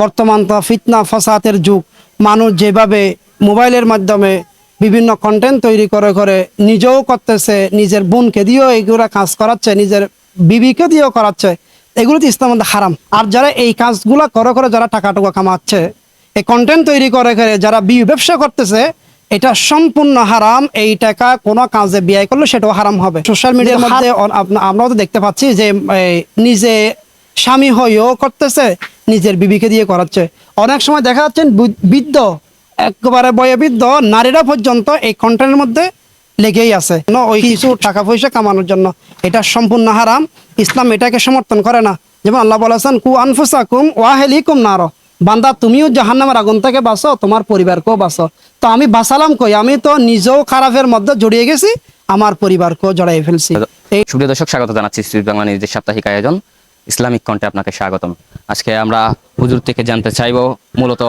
বর্তমান তো ফিতনা ফসাতের যুগ। মানুষ যেভাবে মোবাইলের মাধ্যমে বিভিন্ন কন্টেন্ট তৈরি করে করে নিজেও করতেছে নিজের বোনকে দিয়েও এগুলো কাজ করাচ্ছে নিজের বিবিকে দিয়েও করাচ্ছে এগুলো তো ইসলাম হারাম। আর যারা এই কাজগুলো করে করে যারা টাকা টুকা কামাচ্ছে এই কন্টেন্ট তৈরি করে করে যারা বি ব্যবসা করতেছে এটা সম্পূর্ণ হারাম এই টাকা কোনো কাজে ব্যয় করলে সেটাও হারাম হবে। সোশ্যাল মিডিয়ার মধ্যে আমরাও তো দেখতে পাচ্ছি যে নিজে স্বামী হয়েও করতেছে নিজের বিবিকে দিয়ে করাচ্ছে। অনেক সময় দেখা যাচ্ছে বৃদ্ধ, একেবারে বয়োবৃদ্ধ নারীরা পর্যন্ত এই কন্টেন্টের মধ্যে লেগেই আছে। ওই কিছু টাকা পয়সা কামানোর জন্য। এটা সম্পূর্ণ হারাম। ইসলাম এটাকে সমর্থন করে না। যেমন আল্লাহ বলেছেন কু আনফুসাকুম ওয়াহেলিকুম নারো। বান্দা, তুমিও জাহান্নামের আগুন থেকে বাঁচো, তোমার পরিবারকেও বাঁচো। তো আমি বাঁচালাম কই? আমি তো নিজেও খারাপের মধ্যে জড়িয়ে গেছি, আমার পরিবারকেও জড়াই ফেলছি। এই সুপ্রিয় দর্শক, স্বাগত জানাচ্ছি বাংলা নিউজের সাপ্তাহিক আয়োজন। ইসলামিক কণ্ঠে আপনাকে স্বাগতম। আজকে আমরা হুজুর থেকে জানতে চাইব, মূলত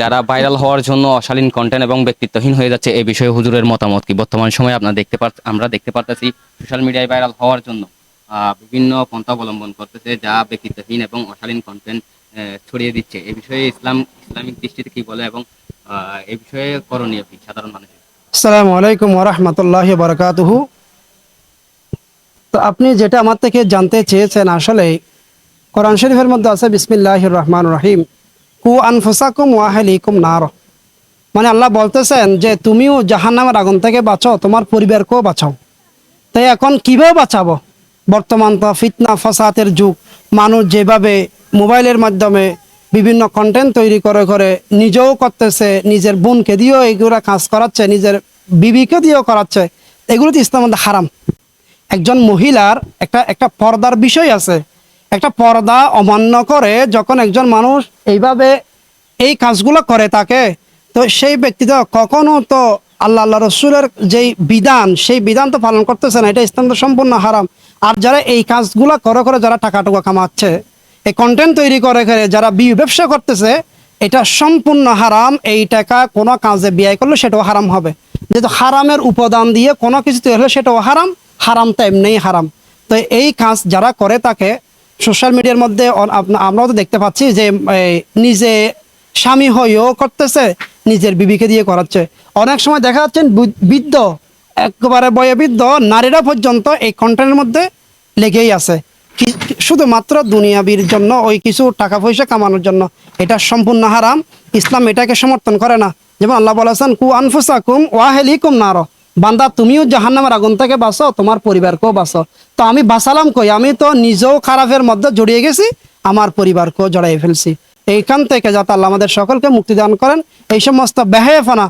যারা ভাইরাল হওয়ার জন্য অশালীন কন্টেন্ট এবং ব্যক্তিত্বহীন হয়ে যাচ্ছে এই বিষয়ে হুজুরের মতামত কি? বর্তমান সময়ে আপনারা দেখতে পার আমরা দেখতে পারতেছি সোশ্যাল মিডিয়ায় ভাইরাল হওয়ার জন্য বিভিন্ন পন্থা অবলম্বন করতেছে যা ব্যক্তিত্বহীন এবং অশালীন কন্টেন্ট ছড়িয়ে দিচ্ছে। এই বিষয়ে ইসলাম, ইসলামিক দৃষ্টিতে কি বলে এবং এই বিষয়ে করণীয় কি সাধারণ মানুষের? আসসালামু আলাইকুম ওরহমতুল্লাহ বারকাতুহু। তো আপনি যেটা আমার থেকে জানতে চেয়েছেন আসলে কোরআন শরীফের মধ্যে আছে বিসমিল্লাহ রহমান রহিম, কু আনফুসাকুম ওয়াহেলিকুম নার। মানে আল্লাহ বলতেছেন যে তুমিও জাহান্নামের আগুন থেকে বাঁচো তোমার পরিবারকেও বাঁচাও। তাই এখন কীভাবে বাঁচাবো? বর্তমান তো ফিতনা ফসাতের যুগ। মানুষ যেভাবে মোবাইলের মাধ্যমে বিভিন্ন কন্টেন্ট তৈরি করে করে নিজেও করতেছে, নিজের বোনকে দিয়েও এগুলো কাজ করাচ্ছে, নিজের বিবিকে দিয়েও করাচ্ছে, এগুলো তো ইসলাম হারাম। একজন মহিলার একটা একটা পর্দার বিষয় আছে। একটা পর্দা অমান্য করে যখন একজন মানুষ এইভাবে এই কাজগুলো করে তাকে, তো সেই ব্যক্তি তো কখনো তো আল্লাহ আল্লাহ রসুলের যেই বিধান, সেই বিধান তো পালন করতেছে না, এটা ইসলাম তো সম্পূর্ণ হারাম। আর যারা এই কাজগুলো করে করে যারা টাকা টুকা কামাচ্ছে, এই কন্টেন্ট তৈরি করে করে যারা বি ব্যবসা করতেছে, এটা সম্পূর্ণ হারাম, এই টাকা কোনো কাজে ব্যয় করলে সেটাও হারাম হবে। যেহেতু হারামের উপাদান দিয়ে কোনো কিছু তৈরি হলে সেটাও হারাম হারাম তো এমনিই হারাম। তো এই কাজ যারা করে তাকে সোশ্যাল মিডিয়ার মধ্যে আমরাও তো দেখতে পাচ্ছি যে নিজে স্বামী হয়েও করতেছে, নিজের বিবিকে দিয়ে করাচ্ছে। অনেক সময় দেখা যাচ্ছে বৃ- বৃদ্ধ, একেবারে বয়োবৃদ্ধ নারীরা পর্যন্ত এই কন্টেন্টের মধ্যে লেগেই আছে। শুধুমাত্র দুনিয়াবির জন্য, ওই কিছু টাকা পয়সা কামানোর জন্য। এটা সম্পূর্ণ হারাম। ইসলাম এটাকে সমর্থন করে না। যেমন আল্লাহ বলেছেন কু আনফুসাকুম ওয়াহেলিকুম নারো। বান্দা তুমিও জাহান্নামের আগুন থেকে বাঁচো তোমার পরিবারকেও বাঁচো। তো আমি বাঁচালাম কই? আমি তো নিজেও খারাপের মধ্যে জড়িয়ে গেছি আমার পরিবারকেও জড়াই ফেলছি। এইখান থেকে যাতে আল্লাহ আমাদের সকলকে মুক্তি দান করেন এই সমস্ত বেহেফানা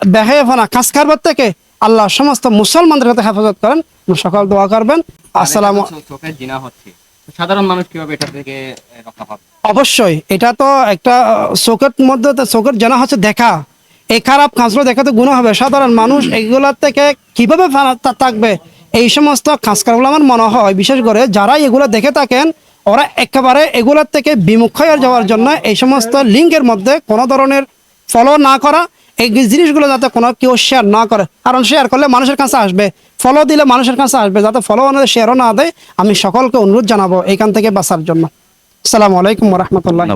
বেহেফানা কাজ কারবার থেকে আল্লাহ সমস্ত মুসলমানদের হাতে হেফাজত করেন। সকল দোয়া করবেন। আসসালাম হচ্ছে সাধারণ মানুষ কীভাবে এটা থেকে রক্ষা পাবে? অবশ্যই এটা তো একটা চোখের মধ্যে চোখের জানা হচ্ছে দেখা। এই খারাপ কাজগুলো দেখাতে গুণ হবে। সাধারণ মানুষ এগুলোর থেকে কীভাবে থাকবে? এই সমস্ত কাজকারগুলো আমার মনে হয়, বিশেষ করে যারা এগুলো দেখে থাকেন, ওরা একেবারে এগুলোর থেকে বিমুখ হয়ে যাওয়ার জন্য এই সমস্ত লিঙ্কের মধ্যে কোনো ধরনের ফলো না করা, এই জিনিসগুলো যাতে কোনো কেউ শেয়ার না করে। কারণ শেয়ার করলে মানুষের কাছে আসবে। ফলো দিলে মানুষের কাছে আসবে। যাতে ফলো ওনাদের শেয়ারও না দেয়, আমি সকলকে অনুরোধ জানাব এইখান থেকে বাঁচার জন্য। আসসালামু আলাইকুম রহমতুল্লাহ।